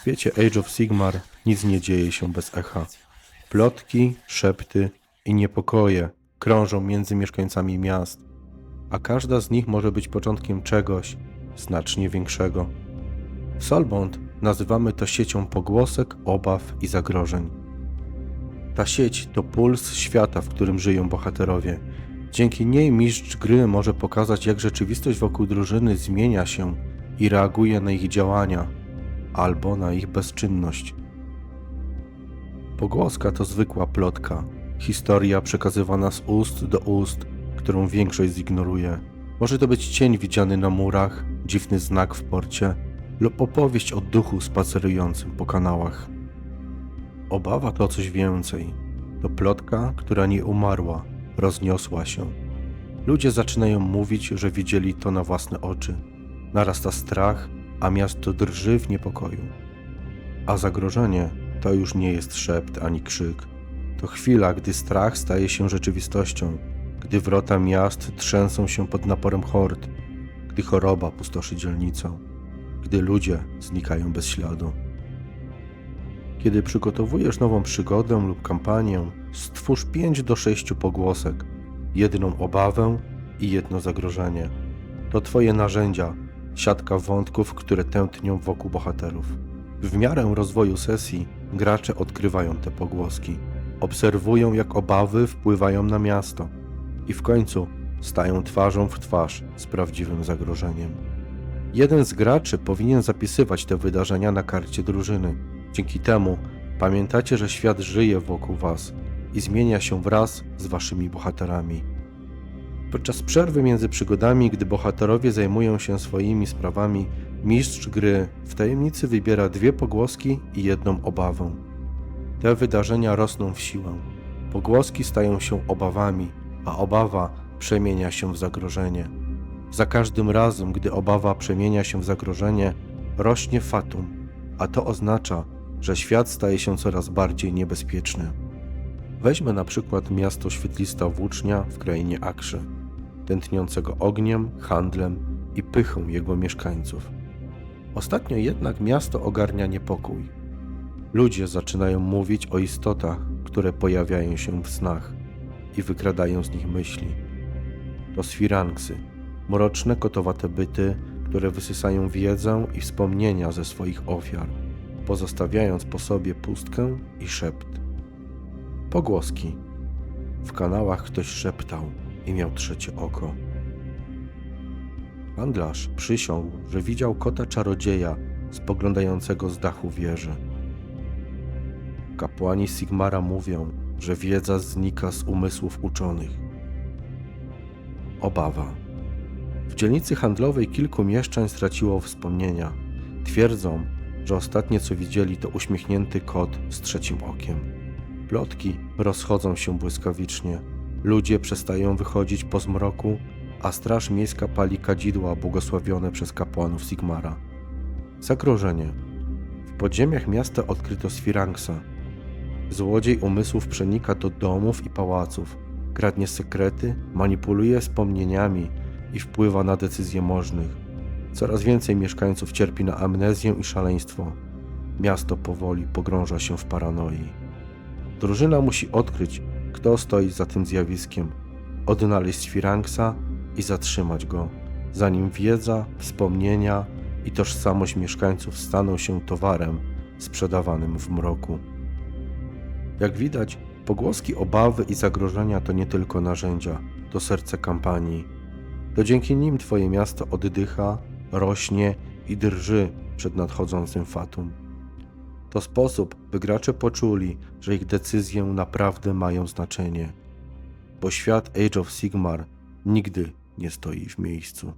W świecie Age of Sigmar nic nie dzieje się bez echa. Plotki, szepty i niepokoje krążą między mieszkańcami miast, a każda z nich może być początkiem czegoś znacznie większego. W Solbond nazywamy to siecią pogłosek, obaw i zagrożeń. Ta sieć to puls świata, w którym żyją bohaterowie. Dzięki niej mistrz gry może pokazać, jak rzeczywistość wokół drużyny zmienia się i reaguje na ich działania albo na ich bezczynność. Pogłoska to zwykła plotka, historia przekazywana z ust do ust, którą większość zignoruje. Może to być cień widziany na murach, dziwny znak w porcie lub opowieść o duchu spacerującym po kanałach. Obawa to coś więcej. To plotka, która nie umarła, rozniosła się. Ludzie zaczynają mówić, że widzieli to na własne oczy. Narasta strach, a miasto drży w niepokoju. A zagrożenie to już nie jest szept ani krzyk. To chwila, gdy strach staje się rzeczywistością, gdy wrota miast trzęsą się pod naporem hord, gdy choroba pustoszy dzielnicą, gdy ludzie znikają bez śladu. Kiedy przygotowujesz nową przygodę lub kampanię, stwórz 5 do 6 pogłosek, jedną obawę i jedno zagrożenie. To Twoje narzędzia, siatka wątków, które tętnią wokół bohaterów. W miarę rozwoju sesji gracze odkrywają te pogłoski, obserwują jak obawy wpływają na miasto i w końcu stają twarzą w twarz z prawdziwym zagrożeniem. Jeden z graczy powinien zapisywać te wydarzenia na karcie drużyny. Dzięki temu pamiętacie, że świat żyje wokół Was i zmienia się wraz z Waszymi bohaterami. Podczas przerwy między przygodami, gdy bohaterowie zajmują się swoimi sprawami, mistrz gry w tajemnicy wybiera dwie pogłoski i jedną obawę. Te wydarzenia rosną w siłę. Pogłoski stają się obawami, a obawa przemienia się w zagrożenie. Za każdym razem, gdy obawa przemienia się w zagrożenie, rośnie fatum, a to oznacza, że świat staje się coraz bardziej niebezpieczny. Weźmy na przykład miasto świetlista Włócznia w krainie Akszy, tętniącego ogniem, handlem i pychą jego mieszkańców. Ostatnio jednak miasto ogarnia niepokój. Ludzie zaczynają mówić o istotach, które pojawiają się w snach i wykradają z nich myśli. To sfiranksy, mroczne kotowate byty, które wysysają wiedzę i wspomnienia ze swoich ofiar, pozostawiając po sobie pustkę i szept. Pogłoski. W kanałach ktoś szeptał i miał trzecie oko. Handlarz przysiągł, że widział kota czarodzieja spoglądającego z dachu wieży. Kapłani Sigmara mówią, że wiedza znika z umysłów uczonych. Obawa. W dzielnicy handlowej kilku mieszczań straciło wspomnienia. Twierdzą, że ostatnie co widzieli to uśmiechnięty kot z trzecim okiem. Plotki rozchodzą się błyskawicznie. Ludzie przestają wychodzić po zmroku, a straż miejska pali kadzidła błogosławione przez kapłanów Sigmara. Zagrożenie. W podziemiach miasta odkryto Sfiranksa. Złodziej umysłów przenika do domów i pałaców, kradnie sekrety, manipuluje wspomnieniami i wpływa na decyzje możnych. Coraz więcej mieszkańców cierpi na amnezję i szaleństwo. Miasto powoli pogrąża się w paranoi. Drużyna musi odkryć, kto stoi za tym zjawiskiem, odnaleźć Sfiranksa i zatrzymać go, zanim wiedza, wspomnienia i tożsamość mieszkańców staną się towarem sprzedawanym w mroku. Jak widać, pogłoski obawy i zagrożenia to nie tylko narzędzia, to serce kampanii. To dzięki nim Twoje miasto oddycha, rośnie i drży przed nadchodzącym fatum. To sposób, by gracze poczuli, że ich decyzje naprawdę mają znaczenie, bo świat Age of Sigmar nigdy nie stoi w miejscu.